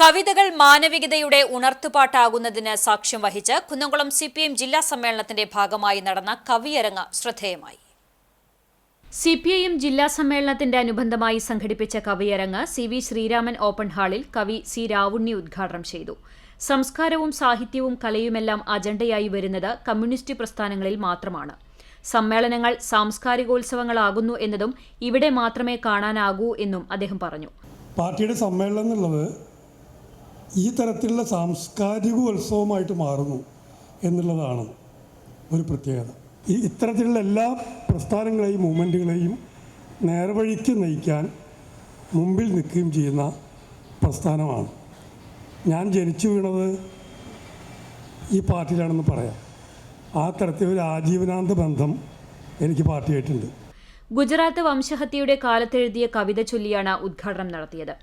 കവിതകൾ മാനവികതയുടെ ഉണർത്തുപാട്ടാകുന്നതിന് സാക്ഷ്യം വഹിച്ച് കുന്നംകുളം സി പി എം ജില്ലാ സമ്മേളനത്തിന്റെ ഭാഗമായി നടന്ന കവിയരങ്ങ് ശ്രദ്ധേയമായി. സി പി ഐ എം ജില്ലാ സമ്മേളനത്തിന്റെ അനുബന്ധമായി സംഘടിപ്പിച്ച കവിയരങ്ങ് സി വി ശ്രീരാമൻ ഓപ്പൺ ഹാളിൽ കവി സി രാവുണ്ണി ഉദ്ഘാടനം ചെയ്തു. സംസ്കാരവും സാഹിത്യവും കലയുമെല്ലാം അജണ്ടയായി വരുന്നത് കമ്മ്യൂണിസ്റ്റ് പ്രസ്ഥാനങ്ങളിൽ മാത്രമാണ്. സമ്മേളനങ്ങൾ സാംസ്കാരികോത്സവങ്ങളാകുന്നു എന്നതും ഇവിടെ മാത്രമേ കാണാനാകൂ എന്നും അദ്ദേഹം പറഞ്ഞു. പാർട്ടിയുടെ സമ്മേളനം എന്നുള്ളത് ഈ തരത്തിലുള്ള സാംസ്കാരിക ഉത്സവമായിട്ട് മാറുന്നു എന്നുള്ളതാണ് ഒരു പ്രത്യേകത. ഈ ഇത്തരത്തിലുള്ള എല്ലാ പ്രസ്ഥാനങ്ങളെയും മൂവ്മെന്റുകളെയും നേർവഴിക്ക് നയിക്കാൻ മുമ്പിൽ നിൽക്കുകയും ചെയ്യുന്ന പ്രസ്ഥാനമാണ്. ഞാൻ ജനിച്ചു വീണത് ഈ പാർട്ടിയിലാണെന്ന് പറയാം. ആ തരത്തിൽ ഒരു ആജീവനാന്ത ബന്ധം എനിക്ക് പാർട്ടിയായിട്ടുണ്ട്. ഗുജറാത്ത് വംശഹത്യയുടെ കാലത്തെഴുതിയ കവിത ചൊല്ലിയാണ് ഉദ്ഘാടനം നടത്തിയത്.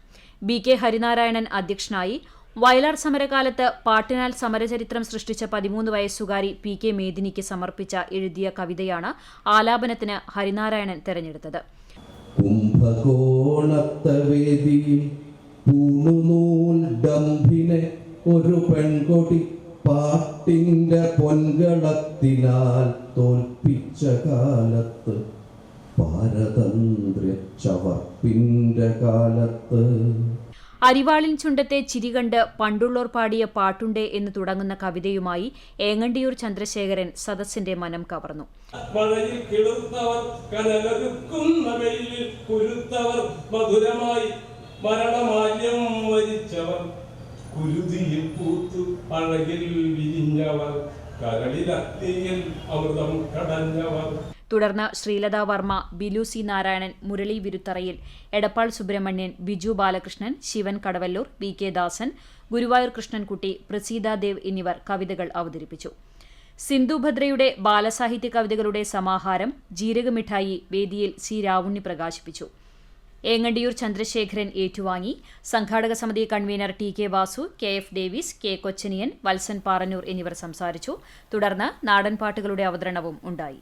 ബി കെ ഹരിനാരായണൻ അധ്യക്ഷനായി വയലാർ സമരകാലത്ത് പാട്ടിനാൽ സമരചരിത്രം സൃഷ്ടിച്ച പതിമൂന്ന് വയസ്സുകാരി പി കെ മേദിനിക്ക് സമർപ്പിച്ച എഴുതിയ കവിതയാണ് ആലാപനത്തിന് ഹരിനാരായണൻ തെരഞ്ഞെടുത്തത്. ഒരു പെൺകൊടി പാട്ടിന്റെ പൊൻകളത്തിനാൽ തോൽപ്പിച്ച കാലത്ത് കാലത്ത് അരിവാളിൻ ചുണ്ടത്തെ ചിരി കണ്ട് പണ്ടുള്ളോർ പാടിയ പാട്ടുണ്ടേ എന്ന് തുടങ്ങുന്ന കവിതയുമായി ഏങ്ങണ്ടിയൂർ ചന്ദ്രശേഖരൻ സദസ്സിന്റെ മനം കവർന്നു. മരണമാല്യം വരിച്ചവർ. കുരുതിയിൽ പൂത്തു അഴകിൽ വിരിഞ്ഞവർ. തുടർന്ന് ശ്രീലത വർമ്മ ബിലു സി നാരായണൻ മുരളി വിരുത്തറയിൽ എടപ്പാൾ സുബ്രഹ്മണ്യൻ ബിജു ബാലകൃഷ്ണൻ ശിവൻ കടവല്ലൂർ വി കെ ദാസൻ ഗുരുവായൂർ കൃഷ്ണൻകുട്ടി പ്രസീത ദേവ് എന്നിവർ കവിതകൾ അവതരിപ്പിച്ചു. സിന്ധുഭദ്രയുടെ ബാലസാഹിത്യ കവിതകളുടെ സമാഹാരം ജീരകമിഠായി വേദിയിൽ സി രാവുണ്ണി പ്രകാശിപ്പിച്ചു. ഏങ്ങണ്ടിയൂർ ചന്ദ്രശേഖരൻ ഏറ്റുവാങ്ങി. സംഘാടക സമിതി convener T K Vasu K F Davis K Kochaniyan Valsan Parannur എന്നിവർ സംസാരിച്ചു. തുടർന്ന് നാടൻപാട്ടുകളുടെ അവതരണവും ഉണ്ടായി.